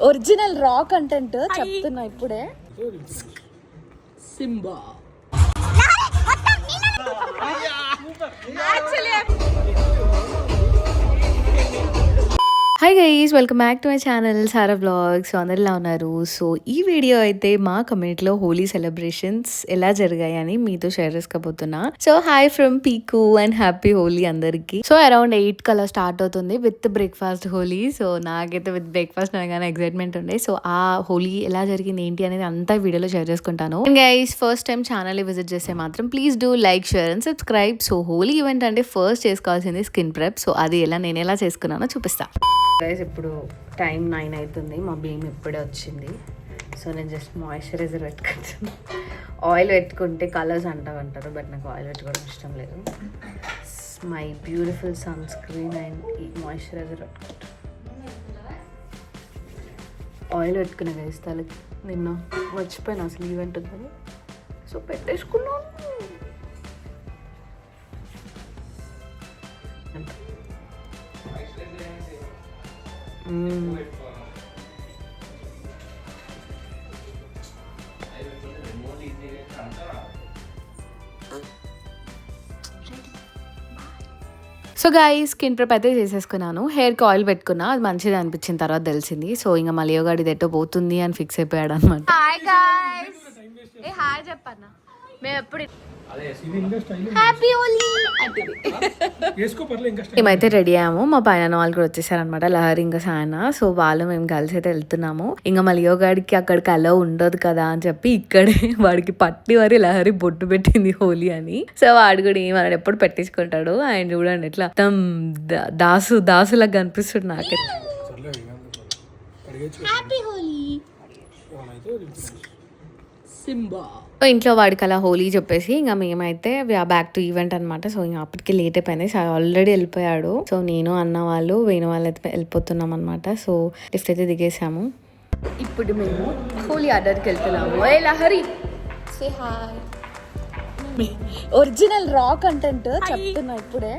Original raw content చెప్తున్నా ఇప్పుడే. Simba. Hi guys welcome back to my channel Sara vlogs అందరిలా ఉన్నారు? So ఈ వీడియో అయితే మా కమ్యూనిటీలో హోలీ సెలబ్రేషన్స్ ఎలా జరిగాయని మీతో share చేసుకోబోతున్నా. So hi from Piku and happy Holi అందరికి. సో అరౌండ్ ఎయిట్ కల్లా స్టార్ట్ అవుతుంది విత్ బ్రేక్ఫాస్ట్ హోలీ సో నాకైతే విత్ బ్రేక్ఫాస్ట్ అనగానే ఎక్సైట్మెంట్ ఉండే. సో ఆ హోలీ ఎలా జరిగింది ఏంటి అనేది అంతా వీడియోలో షేర్ చేసుకుంటాను. Guys first time channel visit చేస్తే మాత్రం please do like share and subscribe so Holi event అంటే ఫస్ట్ చేసుకోవాల్సింది స్కిన్ ప్రెప్ సో అది ఎలా నేను ఎలా చేసుకున్నానో చూపిస్తాను గైస్ ఇప్పుడు టైం నైన్ అవుతుంది. మా భీమ్ ఇప్పుడే వచ్చింది. సో నేను జస్ట్ మాయిశ్చరైజర్ పెట్టుకుంటాను ఆయిల్ పెట్టుకుంటే కలర్స్ అంటావు అంటారు బట్ నాకు ఆయిల్ పెట్టుకోవడం ఇష్టం లేదు. My beautiful sunscreen and ఈ మాయిశ్చరైజర్ పెట్టుకుంటాను ఆయిల్ పెట్టుకున్నా గైస్ తలకి నిన్న మర్చిపోయాను అసలు ఈవెంట్ ఉందని. సో పెట్టేసుకున్నాను. సో గాయ స్కిన్ ప్రిప్ అయితే చేసేసుకున్నాను. హెయిర్కి ఆయిల్ పెట్టుకున్నా. అది మంచిది అనిపించిన తర్వాత తెలిసింది. సో ఇంకా మళ్ళీ గాడి ఎట్టో పోతుంది అని ఫిక్స్ అయిపోయాడు అనమాట హాయ్ హాయ్ చెప్పన్నా. మేము ఎప్పుడు మేమైతే రెడీ అయ్యాము. మా పైన వాళ్ళు కూడా వచ్చేసారనమాట లహరి ఇంకా సాయన. సో వాళ్ళు మేము కలిసి అయితే వెళ్తున్నాము. ఇంకా మలియో గాడికి అక్కడికి అలా ఉండదు కదా అని చెప్పి ఇక్కడే వాడికి పట్టి మరి లహరి బొట్టు పెట్టింది హోలీ అని. సో వాడు కూడా ఏమన్నాడు ఎప్పుడు పెట్టించుకుంటాడు. ఆయన చూడండి ఎట్లా మొత్తం దా- దాసు దాసులాగా కనిపిస్తుంది నాకే హ్యాపీ హోలీ సింబా సో ఇంట్లో వాడికి అలా హోలీ చెప్పేసి ఇంకా మేమైతే బ్యాక్ టు ఈవెంట్ అనమాట సో ఇంకా అప్పటికి లేట్ అయిపోయింది. సో ఆల్రెడీ వెళ్ళిపోయాడు. సో నేను అన్న వాళ్ళు వేణు వాళ్ళు అయితే వెళ్ళిపోతున్నాం అనమాట సో లిఫ్ట్ అయితే దిగేసాము. ఇప్పుడు మేము హోలీ ఆర్డర్కి వెళ్తున్నాము. Hey Lahari? Say hi original raw content చెప్తున్నా ఇప్పుడే.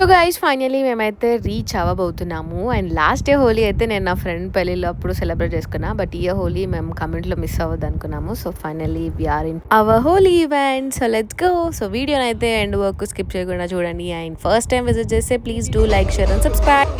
సో గైస్ ఫైనలీ మేమైతే రీచ్ అవ్వబోతున్నాము. అండ్ లాస్ట్ డే హోలీ అయితే నేను నా ఫ్రెండ్ పెళ్ళిలో అప్పుడు సెలబ్రేట్ చేసుకున్నా. బట్ ఈ హోలీ మేము కమెంట్లో మిస్ అవ్వద్దు అనుకున్నాము so finally we're in our Holi event so let's go so వీడియోని అయితే ఎండ్ వర్క్ స్కిప్ చేయకుండా చూడండి. అండ్ ఫస్ట్ టైం విజిట్ చేస్తే please do like share and subscribe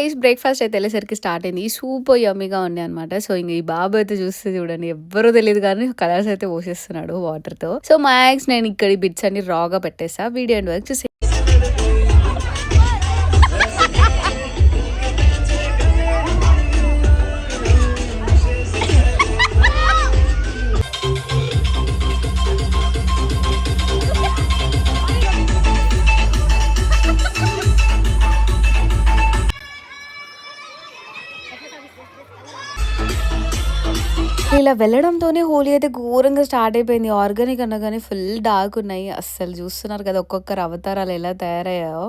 guys breakfast అయితే వెళ్ళేసరికి స్టార్ట్ అయింది. సూపర్ యమ్మీగా ఉండే అనమాట సో ఇంక ఈ బాబు అయితే చూస్తే చూడండి ఎవ్వరూ తెలియదు కానీ కలర్స్ అయితే పోసేస్తున్నాడు వాటర్తో. సో మ్యాక్స్ నేను ఇక్కడ బిట్స్ అన్ని రాగా పెట్టేసా వీడియో అండ్ వర్క్ చూసి ఇలా వెళ్ళడంతోనే హోలీ అయితే ఘోరంగా స్టార్ట్ అయిపోయింది. ఆర్గానిక్ అనగానే ఫుల్ డార్క్ ఉన్నాయి. అస్సలు చూస్తున్నారు కదా ఒక్కొక్కరు అవతారాలు ఎలా తయారయ్యాయో.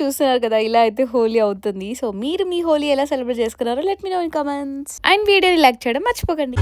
చూస్తున్నారు కదా ఇలా అయితే హోలీ అవుతుంది. సో మీరు మీ హోలీ ఎలా సెలబ్రేట్ చేసుకున్నారో let me know in comments and వీడియోని లైక్ చేయడం మర్చిపోకండి.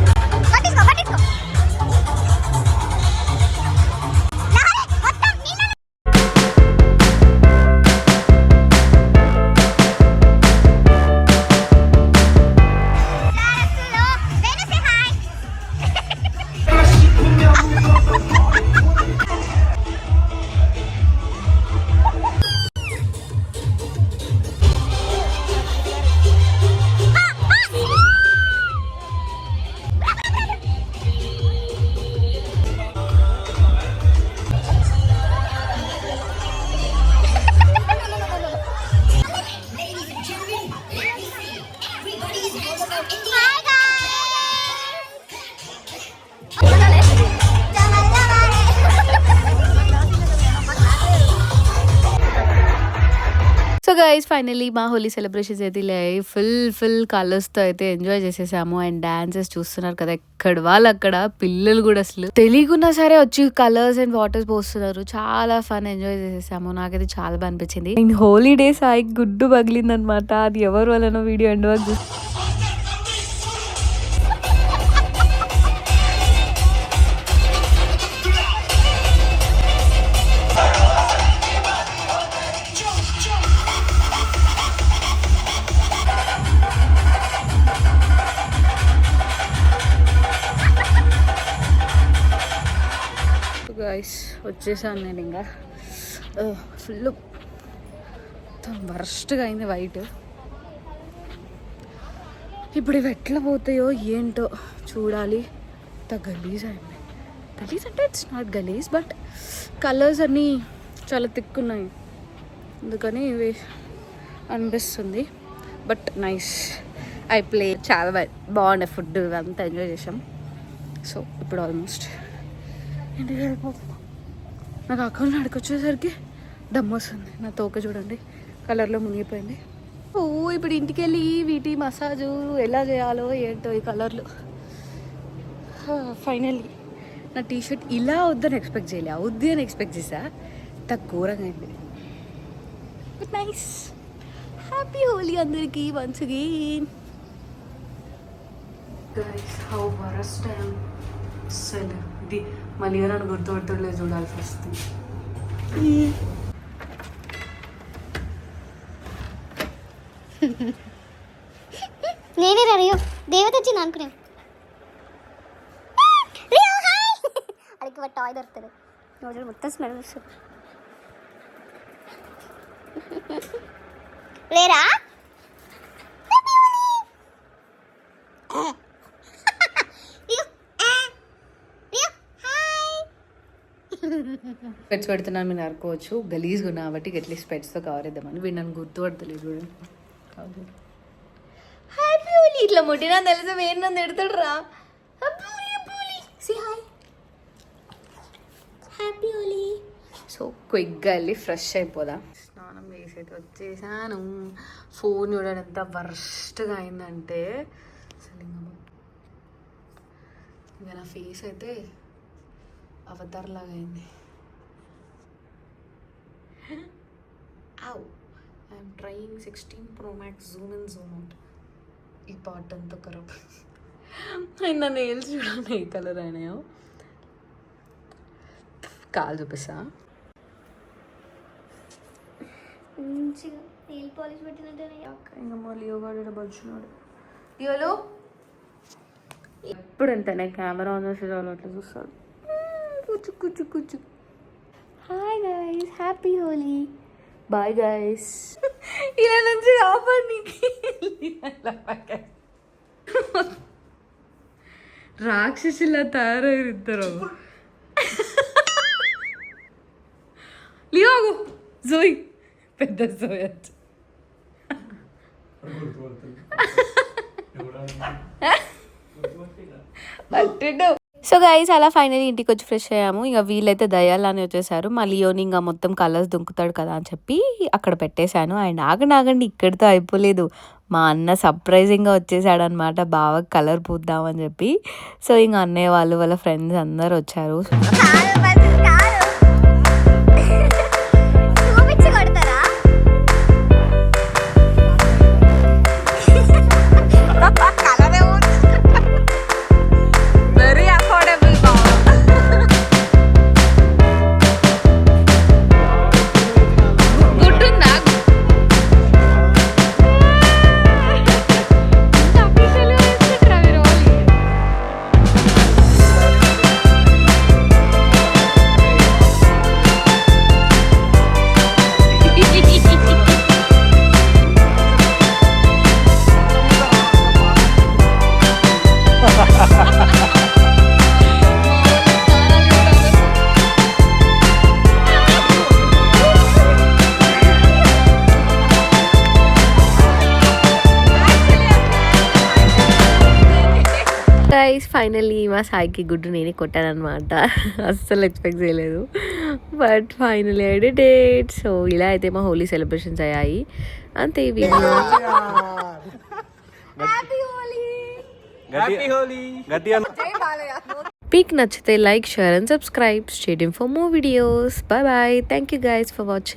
గైస్ ఫైనలీ మా హోలీ సెలబ్రేషన్స్ అయితే ఇలా ఫుల్ ఫుల్ కలర్స్తో అయితే ఎంజాయ్ చేసేసాము. అండ్ డాన్సెస్ చూస్తున్నారు కదా ఎక్కడ వాళ్ళు అక్కడ పిల్లలు కూడా అసలు. తెలియకున్నా సరే వచ్చి కలర్స్ అండ్ వాటర్స్ పోస్తున్నారు. చాలా ఫన్ ఎంజాయ్ చేసేసాము. నాకైతే చాలా బాగా అనిపించింది. అండ్ హోలీ డే గుడ్డు పగిలింది అనమాట అది ఎవరు వలన వీడియో ఎండ్ వరకు వచ్చేసాను నేను ఇంకా. ఫుల్ వరస్ట్గా అయింది వైట్. ఇప్పుడు ఇవి ఎట్లా పోతాయో ఏంటో చూడాలి. ఇంత గలీజ్ అయింది. గలీజ్ అంటే ఇట్స్ నాట్ గలీజ్ బట్ కలర్స్ అన్నీ చాలా తిక్కున్నాయి అందుకని ఇవి అనిపిస్తుంది. బట్ నైస్ ఐ ప్లే చాలా బాగుండే ఫుడ్. అంతా ఎంజాయ్ చేసాం సో ఇప్పుడు ఆల్మోస్ట్ ఇంటికి వెళ్ళిపోతున్నా నాకు అక్కలు నడుకొచ్చేసరికి దమ్మొస్తుంది నా తోక చూడండి కలర్లో మునిగిపోయింది. ఓ ఇప్పుడు ఇంటికి వెళ్ళి వీటి మసాజు ఎలా చేయాలో ఏంటో ఈ కలర్లు. ఫైనల్లీ నా టీ షర్ట్ ఇలా వద్దని ఎక్స్పెక్ట్ చేయలే అవుద్ది అని ఎక్స్పెక్ట్ చేసా ఇంత అయింది. గుడ్ నైస్ హ్యాపీ హోలీ అందరికీ once again guys how worst అసలు ఇది. మళ్ళీ నన్ను గుర్తుపట్టలేదు చూడాల్సి వస్తుంది. నేనే రియో దేవత వచ్చింది అనుకునే. అడిగి టాయ్ దొరుకుతుంది. రోజు మొత్తం స్మెల్ వస్తుంది. లేరా రియో, ఆ, రియో, హాయ్. స్పెట్స్ పెడుతున్నాను మీరు అనుకోవచ్చు గలీజ్గా ఉన్నా కాబట్టి అట్లీస్ట్ స్పెట్స్తో కవర్ ఇద్దామని వీడు నన్ను గుర్తుపడతలేదు చూడండి హ్యాపీ ఇట్లా ముట్టినా తెలుసు? వేరు నన్ను ఎడతాడు రా హ్యాపీ హోలీ సి క్విక్గా వెళ్ళి ఫ్రెష్ అయిపోదా. స్నానం చేసి అయితే వచ్చేసాను. ఫోన్ చూడడం ఎంత వర్స్ట్గా అయిందంటే. అసలు ఇంకా నా ఫేస్ అయితే అవతార్ లాగా అయింది I'm trying sixteen pro max zoom in zoom out ఈ పార్ట్ అంతా ఖరాబ్ అయినా నేల్స్ చూడండి ఏ కలర్ అయినాయో. కాలు చూపిస్తా. మంచిగా నెయిల్ పాలిష్ పెట్టినట్టేనే. ఇంకా మా లియో గారు వచ్చినాడు లియోలో ఎప్పుడు అంతనే కెమెరా ఆన్ చేసి చాలు అట్లా చూస్తాడు కూర్చు కూర్చు కూర్చు hi guys happy Holi bye guys ఇలా నుంచి ఆపండి రాక్షసులా తయారయ్యారు ఇద్దరు లియో జోయ్ పెద్ద జోయ్ వచ్చి సో గైస్ అలా ఫైనల్ ఇంటికి వచ్చి ఫ్రెష్ అయ్యాము. ఇక వీళ్ళైతే దయాలని వచ్చేసారు. మళ్ళీ యోని ఇంకా మొత్తం కలర్స్ దుంకుతాడు కదా అని చెప్పి అక్కడ పెట్టేశాను. అండ్ ఆగండి ఆగండి ఇక్కడితో అయిపోలేదు. మా అన్న సర్ప్రైజింగ్గా వచ్చేసాడు అనమాట బాగా కలర్ పూద్దామని చెప్పి. సో ఇంకా అన్నయ్య వాళ్ళు వాళ్ళ ఫ్రెండ్స్ అందరు వచ్చారు. ఫైనల్లీ మా సాయికి గుడ్డు నేనే కొట్టానమాట అస్సలు ఎక్స్పెక్ట్ చేయలేదు. But finally I did it so ఇలా అయితే మా హోలీ సెలబ్రేషన్స్ అయ్యాయి. అంతే వీడియో మీకు నచ్చితే like share and subscribe stay tuned for more videos bye bye thank you guys for watching